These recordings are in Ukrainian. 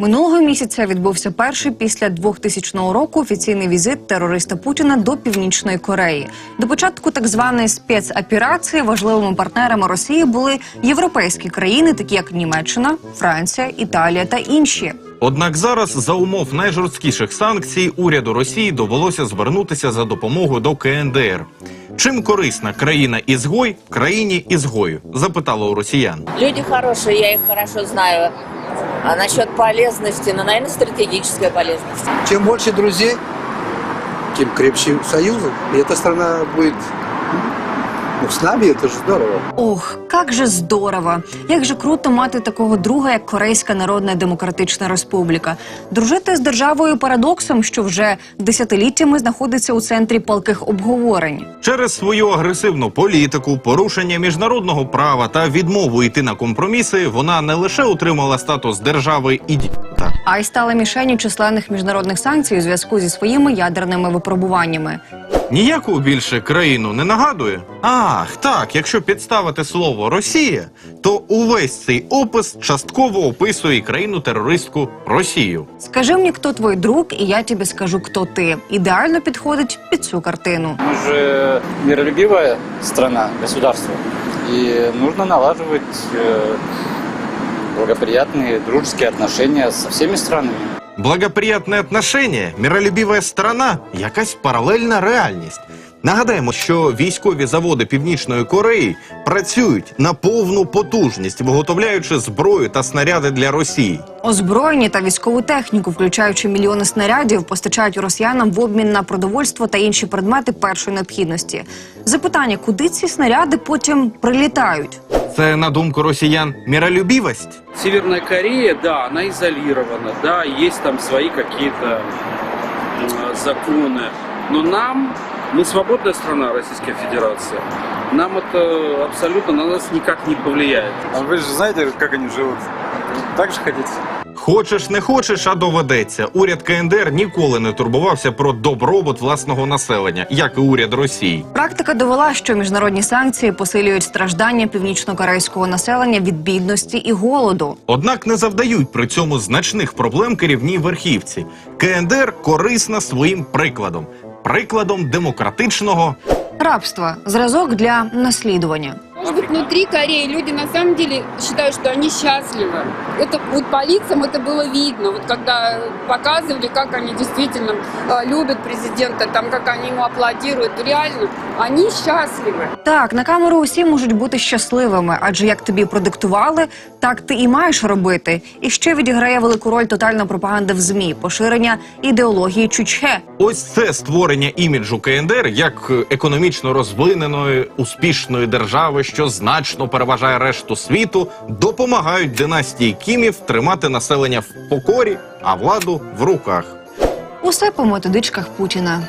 Минулого місяця відбувся перший після 2000 року офіційний візит терориста Путіна до Північної Кореї. До початку так званої спецоперації важливими партнерами Росії були європейські країни, такі як Німеччина, Франція, Італія та інші. Однак зараз за умов найжорсткіших санкцій уряду Росії довелося звернутися за допомогою до КНДР. Чим корисна країна ізгой країні ізгою? запитало у росіян. Люди хорошие, я их хорошо знаю. А насчет полезности, ну, наверное, стратегическая полезность. Чем больше друзей, тем крепче союзы. И эта страна будет ну, с нами, это же здорово. Ох, як же здорово! Як же круто мати такого друга, як Корейська Народна Демократична Республіка. Дружити з державою парадоксом, що вже десятиліттями знаходиться у центрі палких обговорень. Через свою агресивну політику, порушення міжнародного права та відмову йти на компроміси, вона не лише отримала статус держави ідіота, а й стала мішенню численних міжнародних санкцій у зв'язку зі своїми ядерними випробуваннями Ніяку більше країну не нагадує? Ах, так, якщо підставити слово Росія, то увесь цей опис частково описує і країну терористку Росію. Скажи мені, хто твій друг, і я тобі скажу, хто ти. Ідеально підходить під цю картину. Мы же миролюбивая страна, государство. И нужно налаживать э, благоприятные дружеские отношения со всеми странами. Благоприятне отношення, миролюбива сторона, якась паралельна реальність. Нагадаємо, що військові заводи Північної Кореї працюють на повну потужність, виготовляючи зброю та снаряди для Росії. Озброєння та військову техніку, включаючи мільйони снарядів, постачають росіянам в обмін на продовольство та інші предмети першої необхідності. Запитання, куди ці снаряди потім прилітають? Це на думку росіян миролюбивість? Северная Корея, да, она изолирована, да, есть там свои какие-то законы. Но нам, мы свободная страна, Российская Федерация, нам это абсолютно на нас никак не повлияет. А вы же знаете, как они живут? Так же хотите? Хочеш, не хочеш, а доведеться. Уряд КНДР ніколи не турбувався про добробут власного населення, як і уряд Росії. Практика довела, що міжнародні санкції посилюють страждання північно-корейського населення від бідності і голоду. Однак не завдають при цьому значних проблем керівній верхівці. КНДР корисна своїм прикладом, прикладом демократичного Рабство зразок для наслідування Может быть, внутри Кореи люди на самом деле считают, что они счастливы. Это вот по лицам это было видно, вот когда показывали, как они действительно э, любят президента, там, как они ему аплодируют. Реально, они счастливы. Так, на камеру усі можуть бути щасливими, адже як тобі продиктували, так ти і маєш робити. І ще відіграє велику роль тотальна пропаганда в змі, поширення ідеології чучхе. Ось це створення іміджу КНДР як е, економічно розвиненої успішної держави, що значно переважає решту світу, допомагають династії Кімів тримати населення в покорі, а владу в руках. Усе по методичках Путіна.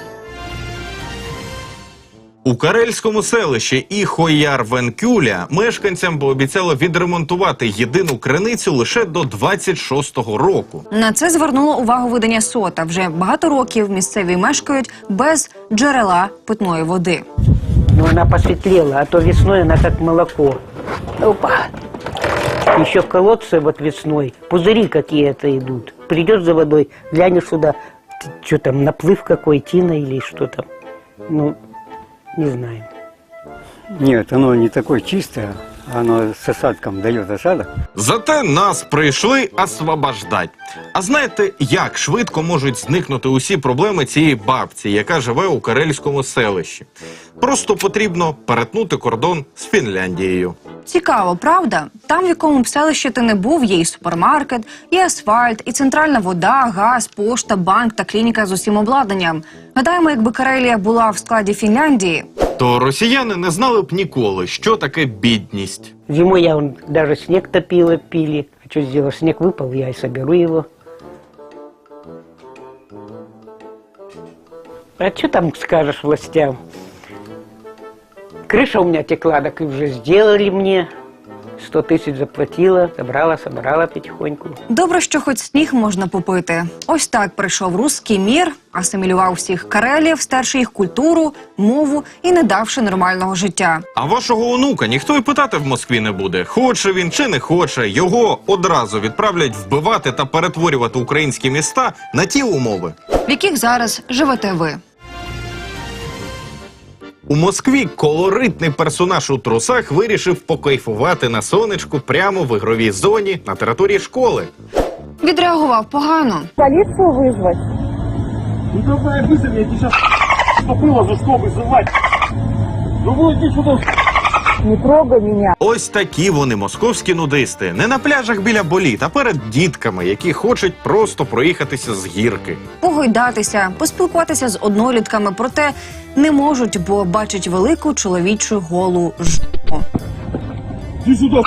У карельському селищі Іхояр Венкюля мешканцям пообіцяли відремонтувати єдину криницю лише до 26-го року. На це звернуло увагу видання сота. Вже багато років місцеві мешкають без джерела питної води. Но она посветлела, а то весной она как молоко. Опа! Еще в колодце вот весной пузыри какие-то идут. Придешь за водой, глянешь сюда, что там, наплыв какой, тина или что там. Ну, не знаю. Нет, оно не такое чистое, оно с осадком дает осадок. Зате нас прийшли освобождать. А знаєте, як швидко можуть зникнути усі проблеми цієї бабці, яка живе у карельському селищі? Просто потрібно перетнути кордон з Фінляндією. Цікаво, правда? Там, в якому б селищі ти не був, є і супермаркет, і асфальт, і центральна вода, газ, пошта, банк та клініка з усім обладнаннм. Гадаємо, якби Карелія була в складі Фінляндії, То росіяни не знали б ніколи, що таке бідність. Зимой я вон, даже снег топила, пили. А что сделал? Снег выпал, я и соберу его. А что там скажешь властям? Крыша у меня текла, так и уже сделали мне. 100 тысяч заплатила, собрала, собрала потихоньку. Добре, що хоч сніг можна попити. Ось так прийшов руський мір, асимілював всіх карелів, стерши їх культуру, мову і не давши нормального життя. А вашого онука ніхто й питати в Москві не буде. Хоче він чи не хоче, його одразу відправлять вбивати та перетворювати українські міста на ті умови. в яких зараз живете ви. У Москві колоритний персонаж у трусах вирішив покайфувати на сонечку прямо в ігровій зоні на території школи. Відреагував погано. Ну давай быстро, я тебе сейчас что было за что вызывать? Ну вот трогай мене. Ось такі вони московські нудисти, не на пляжах біля боліт, а перед дітками, які хочуть просто проїхатися з гірки. Погойдатися, поспілкуватися з однолітками, проте не можуть, бо бачать велику чоловічу голу жопу. Ти сюда.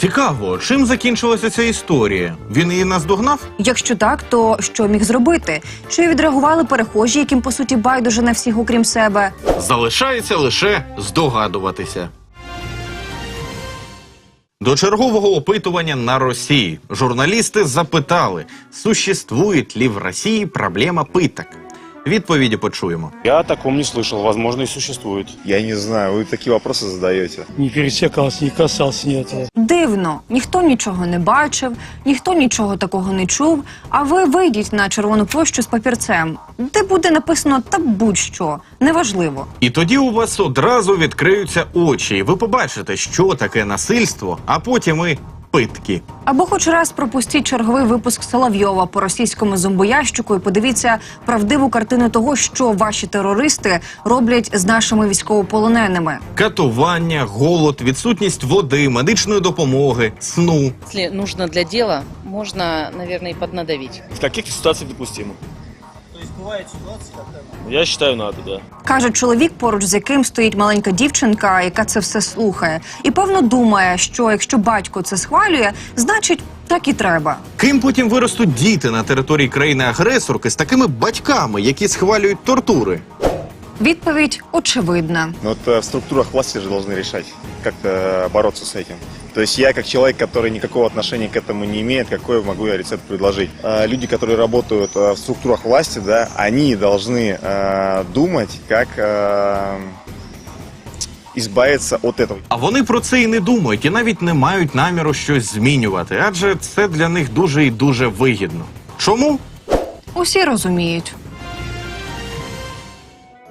Цікаво, чим закінчилася ця історія? Він її наздогнав? Якщо так, то що міг зробити? Чи відреагували перехожі, яким по суті байдуже на всіх, окрім себе? Залишається лише здогадуватися. До чергового опитування на Росії журналісти запитали, существует ли в Росії проблема пыток. Відповіді почуємо. Я о таком не слышал, возможно и существует. Я не знаю, вы такие вопросы задаете. Не пересекался, не касался ни этого. Дивно, ніхто нічого не бачив, ніхто нічого такого не чув. А ви вийдіть на червону площу з папірцем, де буде написано та будь-що, неважливо. І тоді у вас одразу відкриються очі, і ви побачите, що таке насильство, а потім і питки. Або хоч раз пропустіть черговий випуск Соловйова по російському зомбоящику і подивіться правдиву картину того, що ваші терористи роблять з нашими військовополоненими. Катування, голод, відсутність води, медичної допомоги, сну. Если нужно для дела, можно, наверное, и поднадавить. В каких ситуациях допустимо? Есть бывает ситуации, Я вважаю, надо, да. Каже чоловік, поруч з яким стоїть маленька дівчинка, яка це все слухає, і певно думає, що якщо батько це схвалює, значить так і треба. Ким потім виростуть діти на території країни-агресорки з такими батьками, які схвалюють тортури? Відповідь очевидна. Но вот э, в структурах власти же должны решать, как э, бороться с этим. То есть я, как человек, который никакого отношения к этому не имеет, какой могу я рецепт предложить? Э, Люди, которые работают э, в структурах власти, да, они должны э, думать, как э, избавиться от этого. А вони про це і не думають, і навіть не мають наміру щось змінювати, адже це для них дуже і дуже вигідно. Чому? Усі розуміють.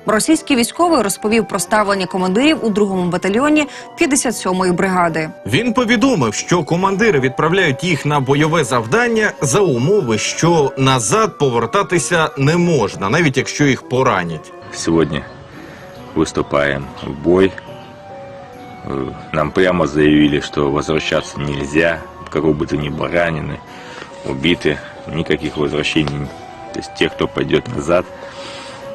Російський військовий розповів про ставлення командирів у другому батальйоні 57-ї бригади. Він повідомив, що командири відправляють їх на бойове завдання за умови, що назад повертатися не можна, навіть якщо їх поранять. Сегодня выступаем в бой. Э, Нам прямо заявили, что возвращаться нельзя, кого бы то ни было ранены, убиты, никаких возвращений. То есть те, кто пойдет назад,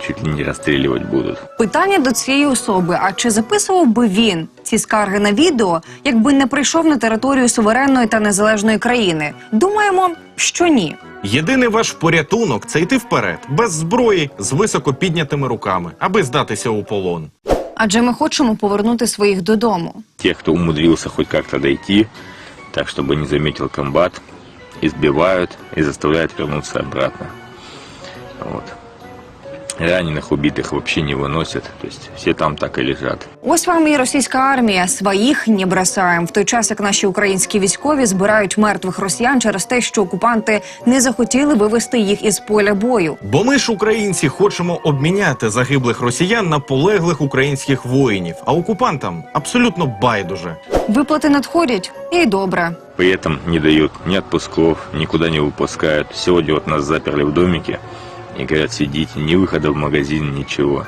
чуть ли не расстреливать будут. Питання до цієї особи: а чи записував би він ці скарги на відео, якби не прийшов на територію суверенної та незалежної країни? Думаємо, що ні. Єдиний ваш порятунок це йти вперед, без зброї, з високо піднятими руками, аби здатися у полон. Адже ми хочемо повернути своїх додому. Те, кто умудрился хоть как-то дойти, так чтобы не заметил комбат, избивают и заставляют вернуться обратно. Вот. Раненых, убитых вообще не выносят, то есть все там так и лежат. Ось вам і російська армія своїх не бросаєм. В той час як наші українські військові збирають мертвих росіян через те, що окупанти не захотіли вивести їх із поля бою. Бо ми ж, українці, хочемо обміняти загиблих росіян на полеглих українських воїнів, а окупантам абсолютно байдуже. Виплати надходять, і добре. При этом не дают ни отпусков, никуда не выпускают. Сегодня вот нас заперли в домике и говорят, сидите, ни выхода в магазин, ничего.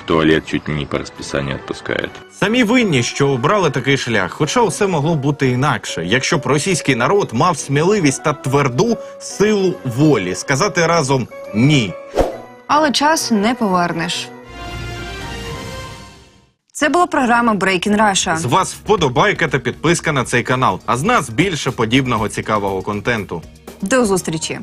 В туалет чуть не по расписанию отпускают. Самі винні, що обрали такий шлях, хоча все могло бути інакше, якщо б російський народ мав сміливість та тверду силу волі сказати разом ні. Але час не повернеш. Це була програма Breaking Russia. З вас вподобайка та підписка на цей канал. А з нас більше подібного цікавого контенту. До зустрічі.